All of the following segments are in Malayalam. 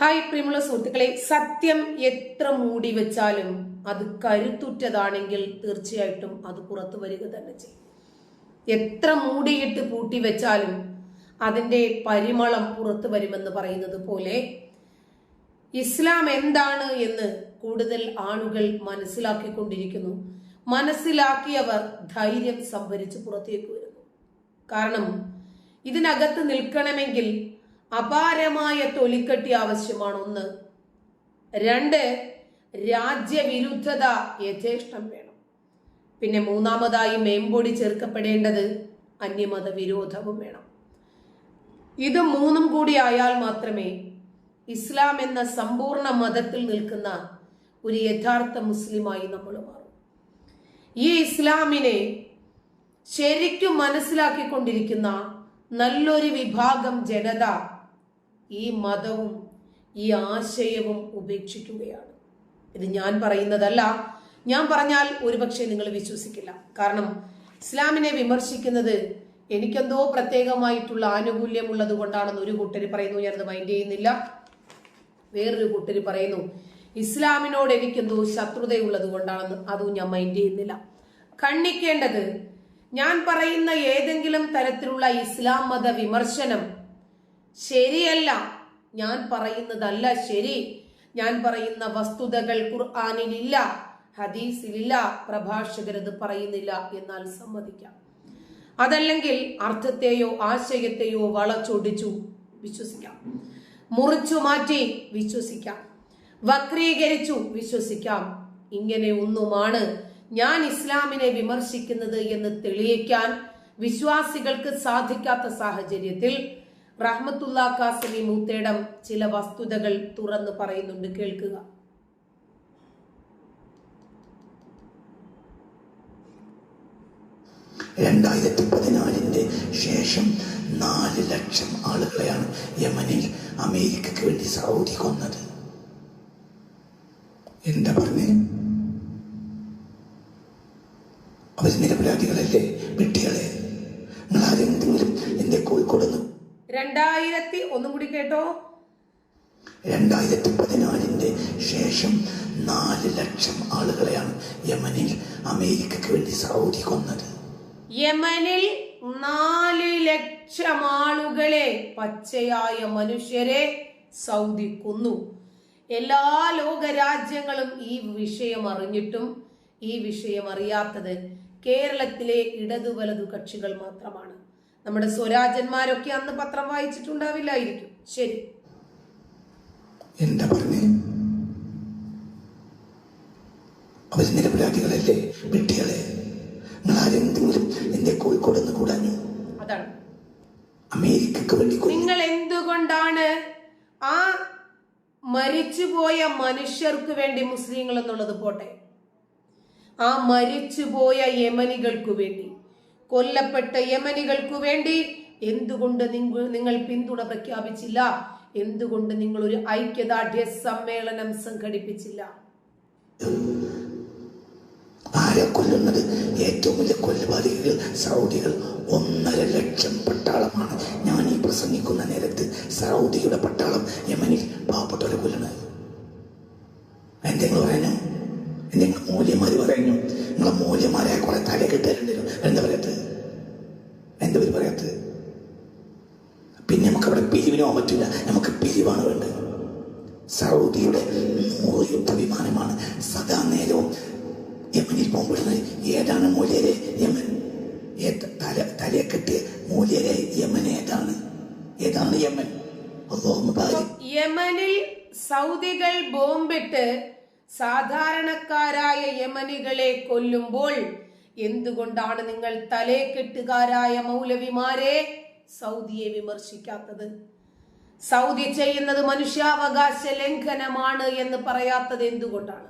ഹായ് പ്രിയമുള്ള സുഹൃത്തുക്കളെ സത്യം എത്ര മൂടി വെച്ചാലും അത് കരുത്തുറ്റതാണെങ്കിൽ തീർച്ചയായിട്ടും അത് പുറത്തു വരിക തന്നെ ചെയ്യും. എത്ര മൂടിയിട്ട് പൂട്ടി വെച്ചാലും അതിന്റെ പരിമളം പുറത്തു വരുമെന്ന് പറയുന്നത് പോലെ ഇസ്ലാം എന്താണ് എന്ന് കൂടുതൽ ആളുകൾ മനസ്സിലാക്കിക്കൊണ്ടിരിക്കുന്നു. മനസ്സിലാക്കിയവർ ധൈര്യം സംഭരിച്ച് പുറത്തേക്ക് വരുന്നു. കാരണം ഇതിനകത്ത് നിൽക്കണമെങ്കിൽ അപാരമായ തൊലിക്കട്ടി ആവശ്യമാണ് ഒന്ന്. രണ്ട് രാജ്യവിരുദ്ധത യഥേഷ്ടം വേണം. പിന്നെ മൂന്നാമതായി മേമ്പൊടി ചേർക്കപ്പെടേണ്ടത് അന്യമത വിരോധവും വേണം. ഇത് മൂന്നും കൂടി ആയാൽ മാത്രമേ ഇസ്ലാം എന്ന സമ്പൂർണ മതത്തിൽ നിൽക്കുന്ന ഒരു യഥാർത്ഥ മുസ്ലിമായി നമ്മൾ മാറും. ഈ ഇസ്ലാമിനെ ശരിക്കും മനസ്സിലാക്കിക്കൊണ്ടിരിക്കുന്ന നല്ലൊരു വിഭാഗം ജനത ഈ മതവും ഈ ആശയവും ഉപേക്ഷിക്കുകയാണ്. ഇത് ഞാൻ പറയുന്നതല്ല. ഞാൻ പറഞ്ഞാൽ ഒരുപക്ഷെ നിങ്ങൾ വിശ്വസിക്കില്ല. കാരണം ഇസ്ലാമിനെ വിമർശിക്കുന്നത് എനിക്കെന്തോ പ്രത്യേകമായിട്ടുള്ള ആനുകൂല്യമുള്ളത് കൊണ്ടാണെന്ന് ഒരു കൂട്ടർ പറയുന്നു. ഞാനത് മൈൻഡ് ചെയ്യുന്നില്ല. വേറൊരു കൂട്ടർ പറയുന്നു ഇസ്ലാമിനോട് എനിക്കെന്തോ ശത്രുതയുള്ളത് കൊണ്ടാണെന്ന് അതും ഞാൻ മൈൻഡ് ചെയ്യുന്നില്ല. കണ്ണിക്കേണ്ടത് ഞാൻ പറയുന്ന ഏതെങ്കിലും തരത്തിലുള്ള ഇസ്ലാം മത വിമർശനം ശരിയല്ല. ഞാൻ പറയുന്നതല്ല ശരി. ഞാൻ പറയുന്ന വസ്തുതകൾ ഖുർആാനിലില്ല ഹദീസിലില്ല പ്രഭാഷകരത് പറയുന്നില്ല എന്നാൽ സമ്മതിക്കാം. അതല്ലെങ്കിൽ അർത്ഥത്തെയോ ആശയത്തെയോ വളച്ചൊടിച്ചു വിശ്വസിക്കാം. മുറിച്ചു മാറ്റി വിശ്വസിക്കാം. വക്രീകരിച്ചു വിശ്വസിക്കാം. ഇങ്ങനെ ഒന്നുമാണ് ഞാൻ ഇസ്ലാമിനെ വിമർശിക്കുന്നത് എന്ന് തെളിയിക്കാൻ വിശ്വാസികൾക്ക് സാധിക്കാത്ത സാഹചര്യത്തിൽ റഹ്മത്തുള്ള കാസമി മൂത്തേടം ചില വസ്തുതകൾ തുറന്നു പറയുന്നുണ്ട് കേൾക്കുക. രണ്ടായിരത്തി പതിനാലിന്റെ ശേഷം നാല് ലക്ഷം ആളുകളെയാണ് യമനിൽ അമേരിക്കക്ക് വേണ്ടി സൗദി കൊന്നത്. എന്താ പറഞ്ഞേ? അവർ നിരപരാധികളല്ലേ? വിട്ടികളെ രണ്ടായിരത്തി ഒന്നും കൂടി കേട്ടോ. രണ്ടായിരത്തി പതിനാലിന്റെ ശേഷം നാല് ലക്ഷം ആളുകളെയാണ് യമനിൽ അമേരിക്കക്ക് വേണ്ടി സൗദി കൊന്നത്. യമനിൽ നാല് ലക്ഷം ആളുകളെ പച്ചയായ മനുഷ്യരെ സൗദി കൊന്നു. എല്ലാ ലോക രാജ്യങ്ങളും ഈ വിഷയം അറിഞ്ഞിട്ടും ഈ വിഷയം അറിയാത്തത് കേരളത്തിലെ ഇടതു വലതു കക്ഷികൾ മാത്രമാണ്. നമ്മുടെ സ്വരാജന്മാരൊക്കെ അന്ന് പത്രം വായിച്ചിട്ടുണ്ടാവില്ലായിരിക്കും. ശരി. എന്താ പറഞ്ഞേ? അവർ നിരപരാധികളല്ലേ വെട്ടികളെ നിങ്ങൾ ആരെങ്കിലും എന്റെ കോഴിക്കോട് നിന്ന് കൂടാഞ്ഞു? അതാണ്. അമേരിക്കക്ക് വേണ്ടി. നിങ്ങൾ എന്തുകൊണ്ടാണ് ആ മരിച്ചുപോയ മനുഷ്യർക്ക് വേണ്ടി മുസ്ലിങ്ങൾ എന്നുള്ളത് പോട്ടെ. ആ മരിച്ചുപോയ യമനികൾക്ക് വേണ്ടി. കൊല്ലപ്പെട്ട യമനികൾക്കു വേണ്ടി എന്തുകൊണ്ട് നിങ്ങൾ പിന്തുണ പ്രഖ്യാപിച്ചില്ല? എന്തുകൊണ്ട് നിങ്ങൾ ഒരു ഐക്യദാർഢ്യ സമ്മേളനം സംഘടിപ്പിച്ചില്ല? ആരെ കൊല്ലുന്നത് ഏറ്റവും വലിയ സൗദികൾ ഒന്നര ലക്ഷം പട്ടാളമാണ്. ഞാൻ ഈ പ്രസംഗിക്കുന്ന നേരത്ത് സൗദിയുടെ പട്ടാളം യമനിൽ പാവപ്പെട്ടവരെ കൊല്ലുന്നത്. എന്തെങ്കിലും പറഞ്ഞു എന്തെങ്കിലും മൂല്യമാര് പറയുന്നു നിങ്ങളെ മൂല്യമാരായ കുറെ തല കിട്ടാറുണ്ടല്ലോ എന്താ പറയത്ത്? എന്താ പേര് പറയാത്തത് പിന്നെ നമുക്ക് അവിടെ പിരിവിനോ പറ്റില്ല നമുക്ക് പിരിവാണ് വേണ്ടത്. സൗദിയുടെ നൂറ് യുദ്ധവിമാനമാണ് സദാ നേരവും യമനിൽ പോകുമ്പോഴാണ് ഏതാണ് മൂല്യരെ? യമൻ. തല തലയെ കെട്ടിയ മൂല്യരെ യമൻ ഏതാണ്? ഏതാണ് യമൻ? യമനിൽ സൗദികൾ ബോംബിട്ട് സാധാരണക്കാരായ യമനികളെ കൊല്ലുമ്പോൾ എന്തുകൊണ്ടാണ് നിങ്ങൾ തലേക്കെട്ടുകാരായ മൗലവിമാരെ സൗദിയെ വിമർശിക്കാത്തത് സൗദി ചെയ്യുന്നത് മനുഷ്യാവകാശ ലംഘനമാണ് എന്ന് പറയാത്തത് എന്തുകൊണ്ടാണ്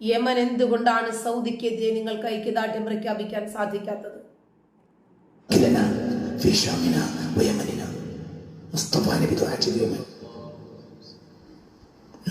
യമൻ എന്തുകൊണ്ടാണ് സൗദിക്കെതിരെ നിങ്ങൾക്ക് ഐക്യദാർഢ്യം പ്രഖ്യാപിക്കാൻ സാധിക്കാത്തത് لنا في شامنا ويمننا മുസ്തഫ നബി ദുആ ചെയ്തു യമൻ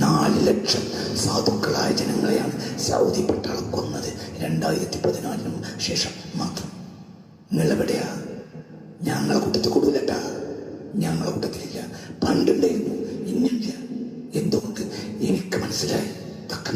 നാല് ലക്ഷം സാധുക്കളായ ജനങ്ങളെയാണ് സൗദി പട്ടാളം കൊന്നത്. രണ്ടായിരത്തി പതിനാലിനും ശേഷം മാത്രം. നിങ്ങളെവിടെയാ? ഞങ്ങളെ കൂട്ടത്തിൽ കൂടുതലട്ടാ ഞങ്ങളെ കൂട്ടത്തിലില്ല. പണ്ടുണ്ടായിരുന്നു. ഇന്നില്ല. എന്തുകൊണ്ട്? എനിക്ക് മനസ്സിലായി. തക്ക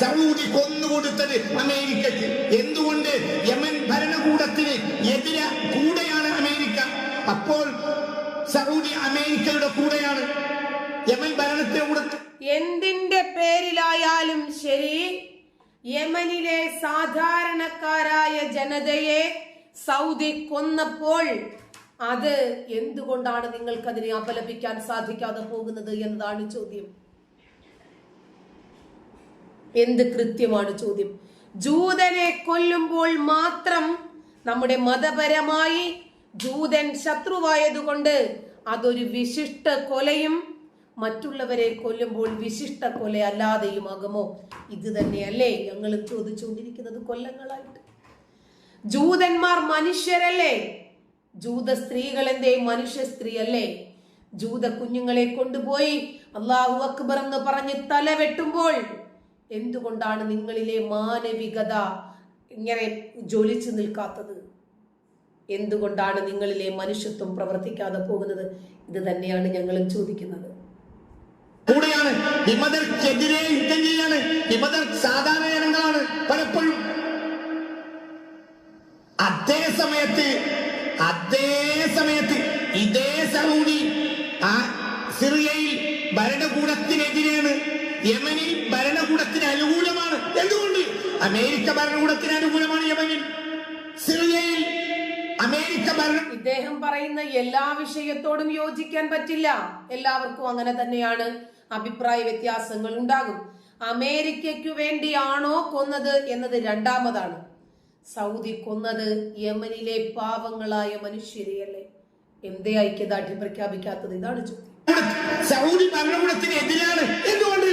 സൗദി കൊന്നുകൊടുത്തത് അമേരിക്കക്ക് എന്തുകൊണ്ട് യമൻ ഭരണകൂടത്തിന് എതിര കൂടെയാണ് അമേരിക്ക? അപ്പോൾ സൗദി അമേരിക്കയുടെ കൂടെയാണ് യമൻ ഭരണത്തെ എന്തിന്റെ പേരിലായാലും ശരി യമനിലെ സാധാരണക്കാരായ ജനതയെ സൗദി കൊന്നപ്പോൾ അത് എന്തുകൊണ്ടാണ് നിങ്ങൾക്കതിനെ അപലപിക്കാൻ സാധിക്കാതെ പോകുന്നത് എന്നതാണ് ചോദ്യം. എന്ത് കൃത്യമാണ് ചോദ്യം? ജൂതനെ കൊല്ലുമ്പോൾ മാത്രം നമ്മുടെ മതപരമായി ജൂതൻ ശത്രുവായതുകൊണ്ട് അതൊരു വിശിഷ്ട കൊലയും മറ്റുള്ളവരെ കൊല്ലുമ്പോൾ വിശിഷ്ട കൊല അല്ലാതെയുമാകുമോ ഇത് തന്നെയല്ലേ ഞങ്ങൾ ചോദിച്ചുകൊണ്ടിരിക്കുന്നത് കൊല്ലങ്ങളായിട്ട്. ജൂതന്മാർ മനുഷ്യരല്ലേ? ജൂത സ്ത്രീകൾ എന്തേ? മനുഷ്യ സ്ത്രീ അല്ലേ? ജൂത കുഞ്ഞുങ്ങളെ കൊണ്ടുപോയി അള്ളാഹു അക്ബർ എന്ന് പറഞ്ഞ് തല വെട്ടുമ്പോൾ എന്തുകൊണ്ടാണ് നിങ്ങളിലെ മാനവികത ഇങ്ങനെ ജ്വലിച്ചു നിൽക്കാത്തത്? എന്തുകൊണ്ടാണ് നിങ്ങളിലെ മനുഷ്യത്വം പ്രവർത്തിക്കാതെ പോകുന്നത്? ഇത് തന്നെയാണ് ഞങ്ങളും ചോദിക്കുന്നത്. കൂടെയാണ് വിമതർക്കെതിരെ യുദ്ധം ചെയ്യാണ് വിമതർ സാധാരണ പലപ്പോഴും. അതേ സമയത്ത് അതേ സമയത്ത് ഇതേ സൗദി ആ സിറിയയിൽ ഭരണകൂടത്തിനെതിരെയാണ് യമനിൽ എന്തുകൊണ്ട് അമേരിക്ക ഭരണകൂടത്തിന് അനുകൂലമാണ് യമനിൽ. സിറിയയിൽ അമേരിക്ക ഭരണം ഇദ്ദേഹം പറയുന്ന എല്ലാ വിഷയത്തോടും യോജിക്കാൻ പറ്റില്ല. എല്ലാവർക്കും അങ്ങനെ തന്നെയാണ് അഭിപ്രായ വ്യത്യാസങ്ങൾ ഉണ്ടാകും. അമേരിക്കയ്ക്കു വേണ്ടിയാണോ കൊന്നത് എന്നത് രണ്ടാമതാണ്. സൗദി കൊന്നത് യമനിലെ പാവങ്ങളായ മനുഷ്യരെയല്ലേ? എന്തേ ഐക്യദാർഢ്യം പ്രഖ്യാപിക്കാത്തത്? ഇതാണ് ചോദ്യം. സൗദി ഭരണകൂടത്തിന് എതിരാണ്. എന്തുകൊണ്ട്?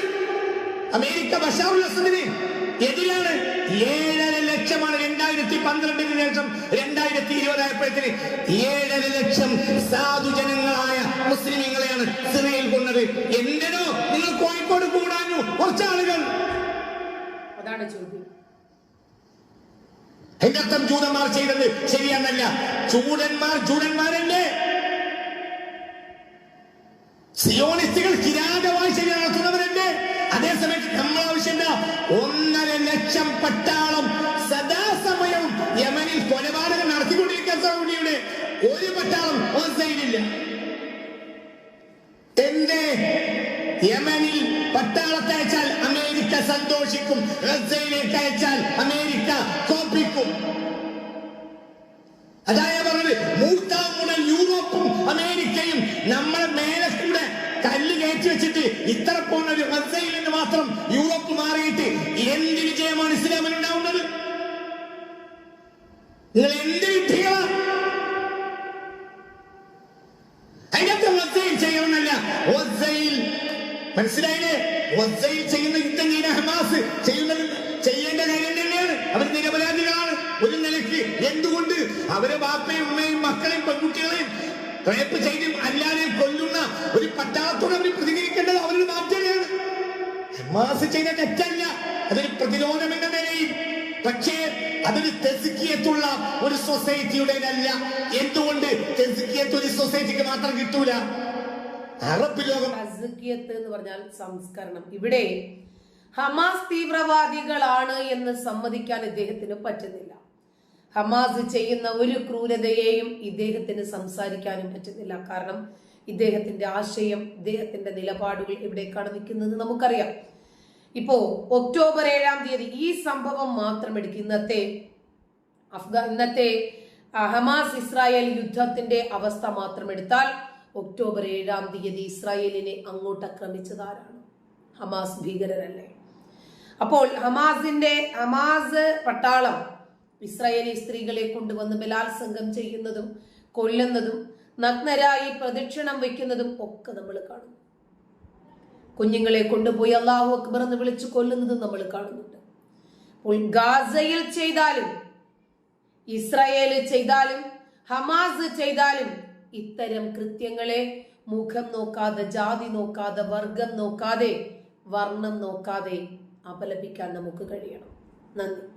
അമേരിക്ക ബഷാറുൽ അസദിന് എതിരാണ്. ഏഴര ലക്ഷമാണ് രണ്ടായിരത്തി പന്ത്രണ്ടിന് ശേഷം രണ്ടായിരത്തി ഇരുപതായപ്പോഴത്തിന് ഏഴര ലക്ഷം സാധുജനങ്ങളായ മുസ്ലിങ്ങളെയാണ് സിറിയയിൽ കൊന്നത്. എന്തിനോ നിങ്ങൾ കോഴിക്കോട് കൂടാനു കുറച്ചാളുകൾ. അതാണ് ചോദ്യം. എന്റെ അർത്ഥം ജൂതന്മാർ ചെയ്തത് ശരിയാണല്ല ചൂടന്മാർ ജൂതന്മാരല്ലേ? സിയോണിസ്റ്റുകൾ കിരാതവാഴ്ച നടത്തുന്നവരല്ലേ? അതേസമയത്ത് നമ്മൾ ആവശ്യമില്ല ഒന്നര ലക്ഷം പട്ടാളം സദാസമയം യമനിൽ കൊലപാതകം നടത്തിക്കൊണ്ടിരിക്കാൻ സൗദിയുടെ ഒരു പട്ടാളം ഒസൈലില്ല എന്തേ? യമനിൽ പട്ടാളത്തെ അയച്ചാൽ അമേരിക്ക സന്തോഷിക്കും ഗസയിലേക്ക് അയച്ചാൽ അമേരിക്ക കോപ്പിക്കും അതായത് പറഞ്ഞത് മൂത്താമുടൻ യൂറോപ്പും അമേരിക്കയും നമ്മളെ മേലെ കൂടെ കല്ല് കയറ്റി വെച്ചിട്ട് ഇത്ര പോണൊരു ഒരു ഗസയിൽ നിന്ന് മാത്രം യൂറോപ്പ് മാറിയിട്ട് എന്ത് വിജയമാണ് ഇസ്ലാമിന് ഉണ്ടാവുന്നത്? നിങ്ങൾ എന്ത് വിഡ്ഢികളാണ് അതിനകത്ത് ഒസയിൽ ചെയ്യണമെന്നല്ല ഒസയിൽ മനസ്സിലായില്ലേ? ചെയ്യുന്ന യുദ്ധം ചെയ്യുന്ന ഹമാസ് ചെയ്യുന്നത് ചെയ്യേണ്ട കാര്യം തന്നെയാണ്. അവർ നിരപരാധികളാണ്. ഒരു നിലയ്ക്ക് എന്തുകൊണ്ട് അവരെ ബാപ്പയും ഉമ്മയും മക്കളെയും പെൺകുട്ടികളെയും റേപ്പ് ചെയ്ത് അല്ലാതെ കൊല്ലുന്ന ഒരു പട്ടാളത്തോട് അവർ പ്രതികരിക്കേണ്ടത് അവരുടെ ബാധ്യതയാണ്. ഹമാസ് ചെയ്ത തെറ്റല്ല. അതൊരു പ്രതിരോധം എന്ന നിലയിൽ. പക്ഷേ അതൊരു തെസുക്കിയത്തുള്ള ഒരു സൊസൈറ്റിയുടേതല്ല. എന്തുകൊണ്ട് തെസുക്കിയത്ത് ഒരു സൊസൈറ്റിക്ക് മാത്രം കിട്ടൂല? അറബ് ലോകം എന്ന് പറഞ്ഞാൽ സംസ്കരണം. ഇവിടെ ഹമാസ് തീവ്രവാദികളാണ് എന്ന് സമ്മതിക്കാൻ ഇദ്ദേഹത്തിന് പറ്റുന്നില്ല. ഹമാസ് ചെയ്യുന്ന ഒരു ക്രൂരതയെയും ഇദ്ദേഹത്തിന് സംസാരിക്കാനും പറ്റുന്നില്ല. കാരണം ഇദ്ദേഹത്തിന്റെ ആശയം ഇദ്ദേഹത്തിന്റെ നിലപാടുകൾ എവിടേക്കാണ് നിൽക്കുന്നത് നമുക്കറിയാം. ഇപ്പോ ഒക്ടോബർ ഏഴാം തീയതി ഈ സംഭവം മാത്രം എടുക്കും ഇന്നത്തെ അഫ്ഗാൻ ഇന്നത്തെ ഹമാസ് ഇസ്രായേൽ യുദ്ധത്തിന്റെ അവസ്ഥ മാത്രം എടുത്താൽ ഒക്ടോബർ ഏഴാം തീയതി ഇസ്രായേലിനെ അങ്ങോട്ട് ആക്രമിച്ചതാരാണ്? ഹമാസ് ഭീകരരല്ലേ? അപ്പോൾ ഹമാസിന്റെ ഹമാസ് പട്ടാളം ഇസ്രായേലി സ്ത്രീകളെ കൊണ്ടുവന്ന് ബലാത്സംഗം ചെയ്യുന്നതും കൊല്ലുന്നതും നഗ്നരായി പ്രദക്ഷിണം വയ്ക്കുന്നതും ഒക്കെ നമ്മൾ കാണുന്നു. കുഞ്ഞുങ്ങളെ കൊണ്ടുപോയി അള്ളാഹു അക്ബർ എന്ന് വിളിച്ചു കൊല്ലുന്നതും നമ്മൾ കാണുന്നുണ്ട്. ഗാസയിൽ ചെയ്താലും ഇസ്രായേൽ ചെയ്താലും ഹമാസ് ചെയ്താലും ഇത്തരം കൃത്യങ്ങളെ മുഖം നോക്കാതെ ജാതി നോക്കാതെ വർഗം നോക്കാതെ വർണം നോക്കാതെ അപലപിക്കാൻ നമുക്ക് കഴിയണം. നന്ദി.